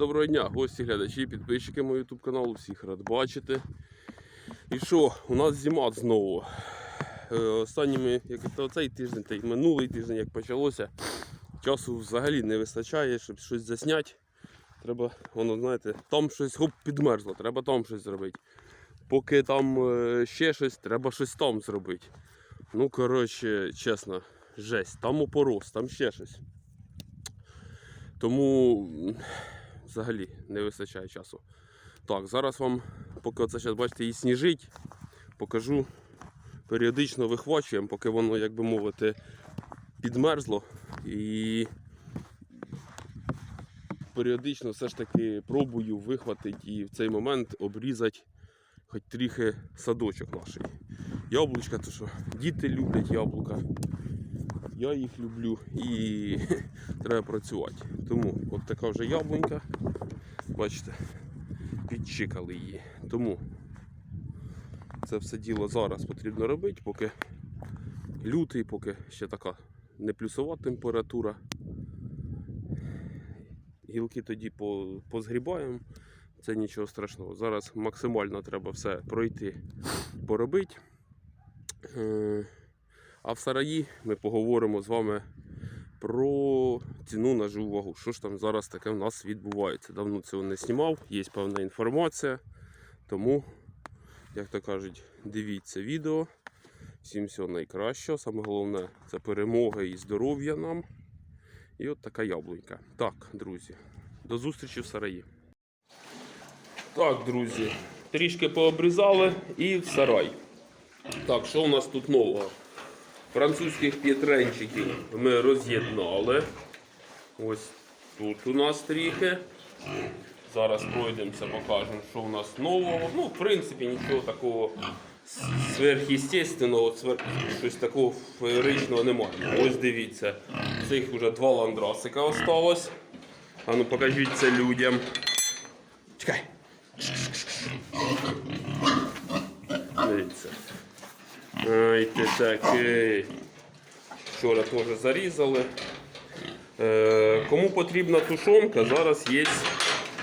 Доброго дня, гості, глядачі, підписчики мого YouTube каналу, всіх рад бачити. І що, у нас зима знову. Е, Останніми, як то цей тиждень, та й минулий тиждень, як почалося, часу взагалі не вистачає, щоб щось засняти. Треба, воно, знаєте, там щось хоп, підмерзло, треба там щось зробити. Поки там е, ще щось, треба щось там зробити. Ну, коротше, чесно, жесть, там опорос, там ще щось. Тому взагалі не вистачає часу. Так, зараз вам, поки це зараз бачите, і сніжить, покажу. Періодично вихвачуємо, поки воно, як би мовити, підмерзло. І періодично все ж таки пробую вихватити і в цей момент обрізати хоч трохи садочок наш. Яблучка, то що діти люблять яблука. Я їх люблю і треба працювати. Тому от така вже яблунька. Бачите, підчикали її. Тому це все діло зараз потрібно робити, поки лютий, поки ще така не плюсова температура. Гілки тоді позгрібаємо. Це нічого страшного. Зараз максимально треба все пройти, поробити. Е, А в сараї ми поговоримо з вами про ціну на живу вагу. Що ж там зараз таке в нас відбувається? Давно цього не знімав, є певна інформація. Тому, як то кажуть, дивіться відео. Всім всього найкращого. Саме головне це перемога і здоров'я нам. І от така яблунька. Так, друзі, до зустрічі в сараї. Так, друзі, трішки пообрізали і в сарай. Так, що у нас тут нового? Французьких п'єтренчиків ми роз'єднали. Ось тут у нас трохи. Зараз пройдемося, покажемо, що у нас нового. Ну, в принципі, нічого такого сверхъестественного, сверх... щось такого феєричного немає. Ось дивіться, цих вже два ландрасика осталось. А ну покажіть це людям. Чекай. Дивіться. Ай ти такий. Вчора теж зарізали. Е, кому потрібна тушонка, зараз є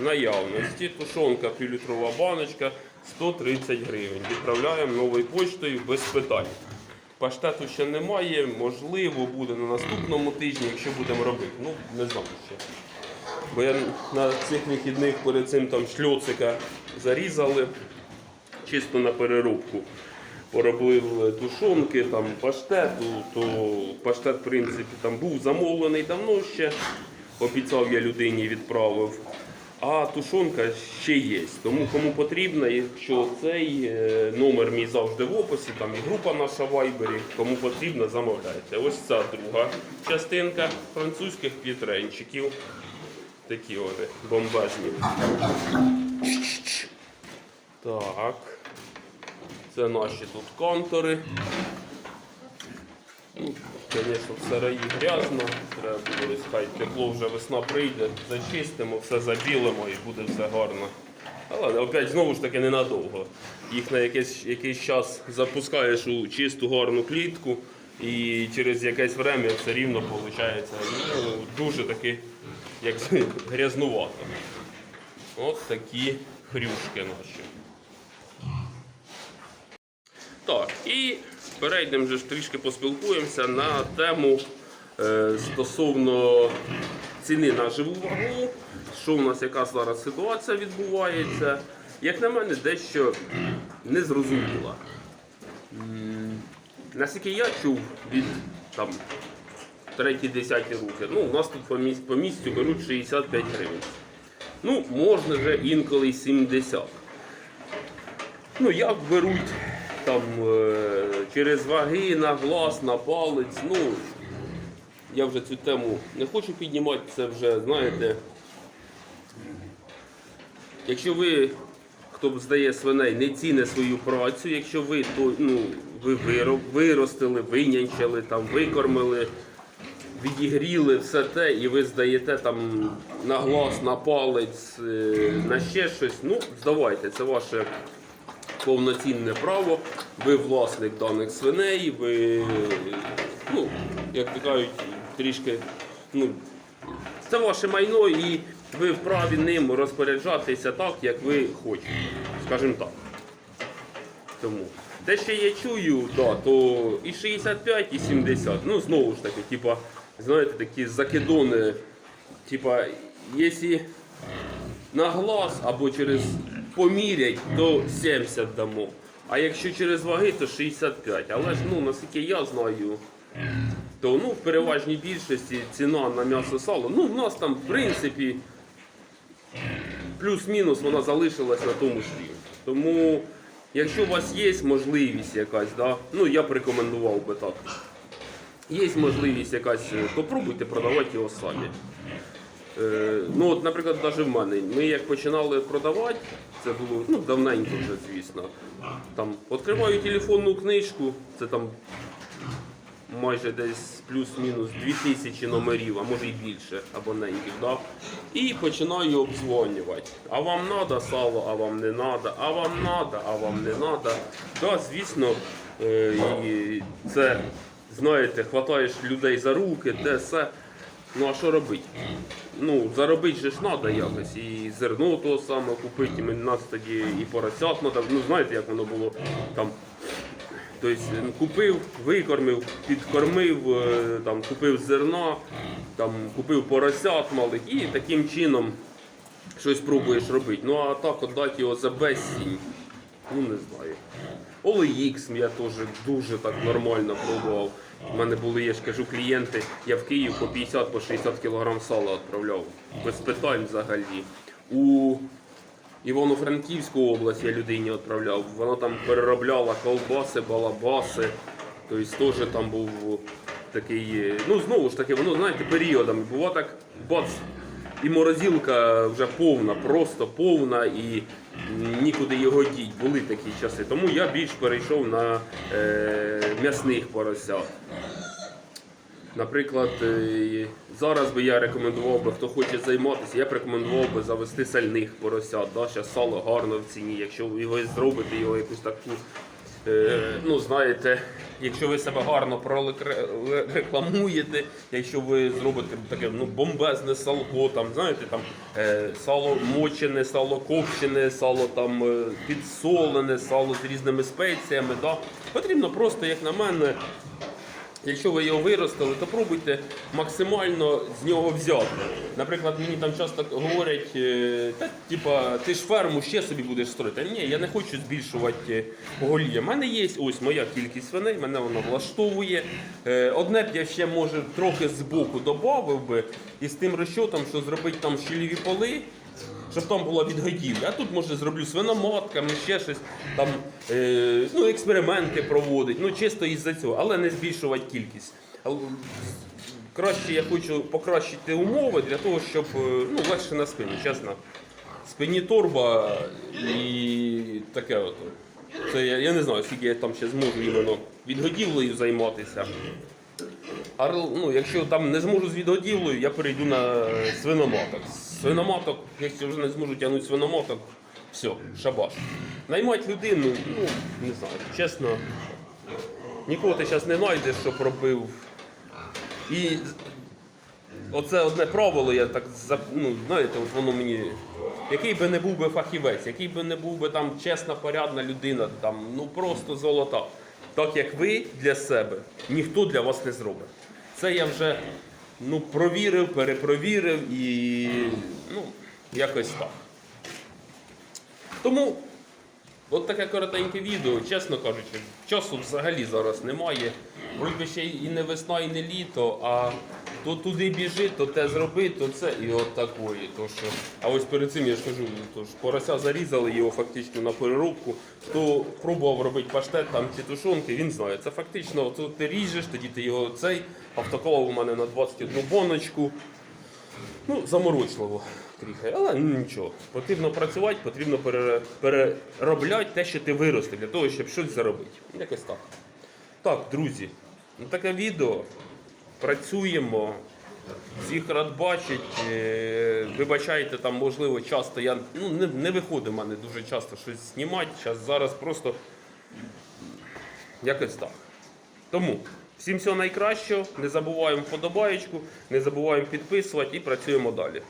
в наявності. Тушонка півлітрова баночка 130 гривень. Відправляємо новою почтою без питань. Паштету ще немає, можливо, буде на наступному тижні, якщо будемо робити. Ну, не знаю ще. Бо я на цих вихідних перед цим там шльоцика зарізали чисто на переробку. Поробив тушонки, там паштету, то паштет, в принципі, там був замовлений давно ще. Обіцяв я людині відправив. А тушонка ще є. Тому кому потрібно, якщо цей е, номер мій завжди в описі, там і група наша в Вайбері, кому потрібно, замовляйте. Ось ця друга частинка французьких п'єтренчиків. Такі вони бомбезні. Так. Це наші тут контури. Ну, Звісно, в сараї грязно, треба буде хай тепло вже весна прийде, зачистимо, все забілимо і буде все гарно. Але опять знову ж таки ненадовго. Їх на якийсь, якийсь час запускаєш у чисту гарну клітку і через якесь время все рівно виходить ну, дуже таки як грязнувато. От такі хрюшки наші. Так, і перейдемо вже трішки поспілкуємося на тему е, стосовно ціни на живу вагу, що у нас яка зараз ситуація відбувається. Як на мене, дещо незрозуміла. Наскільки я чув від там треті десяті руки, ну, у нас тут по місцю, по місцю беруть 65 гривень. Ну, можна вже інколи 70. Ну, як беруть там е, через ваги, на глаз, на палець. Ну, я вже цю тему не хочу піднімати, це вже, знаєте. Якщо ви, хто здає свиней, не ціни свою працю, якщо ви то, ну, ви вироб, виростили, винянчили, там, викормили, відігріли все те, і ви здаєте там на глаз, на палець, е, на ще щось, ну, здавайте, це ваше повноцінне право, ви власник даних свиней, ви, ну, як то кажуть, трішки, ну, це ваше майно і ви вправі ним розпоряджатися так, як ви хочете. Скажімо так. Тому. Те, що я чую, да, то і 65, і 70. Ну, знову ж таки, типа, знаєте, такі закидони, типа, якщо на глаз або через помірять, то 70 дамо. А якщо через ваги, то 65. Але ж ну, наскільки я знаю, то ну, в переважній більшості ціна на м'ясо сало, ну в нас там в принципі плюс-мінус вона залишилась на тому ж рівні. Тому, якщо у вас є можливість якась, да, ну я б рекомендував би так. Є можливість якась, е, то пробуйте продавати його самі. Е, ну от, наприклад, навіть в мене. Ми як починали продавати, це було ну, давненько вже, звісно. Там відкриваю телефонну книжку, це там майже десь плюс-мінус 2000 номерів, а може і більше абонентів. Да? І починаю обдзвонювати. А вам треба сало, а вам не треба, а вам треба, а вам не треба. Да, звісно, е, і це, знаєте, хватаєш людей за руки, те все. Ну а що робити? Ну, заробити же ж треба якось. І зерно того саме купити, і нас тоді і поросят треба. Ну знаєте, як воно було там. Тобто м, купив, викормив, підкормив, е, там, купив зерна, там, купив поросят малих і таким чином щось пробуєш робити. Ну а так отдати його за безцінь, ну не знаю. OLX я теж дуже так нормально пробував. У мене були, я ж кажу, клієнти, я в Київ по 50 по 60 кг сала відправляв. Без питань взагалі. У Івано-Франківську область я людині відправляв. Вона там переробляла колбаси, балабаси. Тобто теж там був такий. Ну, знову ж таки, воно, знаєте, періодами. Бува так, бац, і морозилка вже повна, просто повна і нікуди його діть. Були такі часи. Тому я більш перейшов на е, м'ясних поросят. Наприклад, е, зараз би я рекомендував би, хто хоче займатися, я б рекомендував би завести сальних поросят. Да? Зараз сало гарно в ціні. Якщо ви зробите його якусь таку, ну знаєте, якщо ви себе гарно прорекламуєте, якщо ви зробите таке ну, бомбезне салко, там, знаєте, там е, сало мочене, сало ковчене, сало там е, підсолене, сало з різними спеціями. Да? Потрібно просто, як на мене, Якщо ви його виростили, то пробуйте максимально з нього взяти. Наприклад, мені там часто говорять, е, та типа, ти ж ферму ще собі будеш строїти. Ні, я не хочу збільшувати е. У мене є ось моя кількість свиней, мене вона влаштовує. Е, Одне б я ще може трохи збоку додав би і з тим розчотом, що зробити там щільові поли щоб там була відгодівля. А тут може зроблю свиноматками, ще щось там е, ну, експерименти проводить. Ну чисто із-за цього, але не збільшувати кількість. Краще я хочу покращити умови для того, щоб е, ну, легше на спині, чесно. Спині торба і таке от. Це я, я не знаю, скільки я там ще зможу іменно відгодівлею займатися. А ну, якщо там не зможу з відгодівлею, я перейду на свиноматок. Свиноматок, якщо вже не зможу тягнути свиноматок, все, шабаш. Наймати людину, ну, не знаю, чесно, нікого ти зараз не знайдеш, що робив. І оце одне правило, я так ну, знаєте, от воно мені. Який би не був би фахівець, який би не був би там чесна, порядна людина, там, ну просто золота. Так як ви для себе, ніхто для вас не зробить. Це я вже ну, провірив, перепровірив і ну, якось так. Тому от таке коротеньке відео, чесно кажучи, часу взагалі зараз немає. Вроді ще і не весна, і не літо, а то туди біжи, то те зроби, то це і от такої. То що. А ось перед цим я ж кажу, то ж порося зарізали його фактично на переробку. Хто пробував робити паштет там чи тушонки, він знає. Це фактично, то ти ріжеш, тоді ти його цей автоклав у мене на 21 боночку. Ну, заморочливо трохи, але нічого. Потрібно працювати, потрібно переробляти те, що ти виростив, для того, щоб щось заробити. Якось так. Так, друзі, таке відео. Працюємо. Всіх рад бачить. Е, Вибачайте, там, можливо, часто я ну, не, не виходить мене дуже часто щось знімати. Зараз, зараз просто якось так. Тому всім всього найкращого. Не забуваємо вподобаєчку, не забуваємо підписувати і працюємо далі.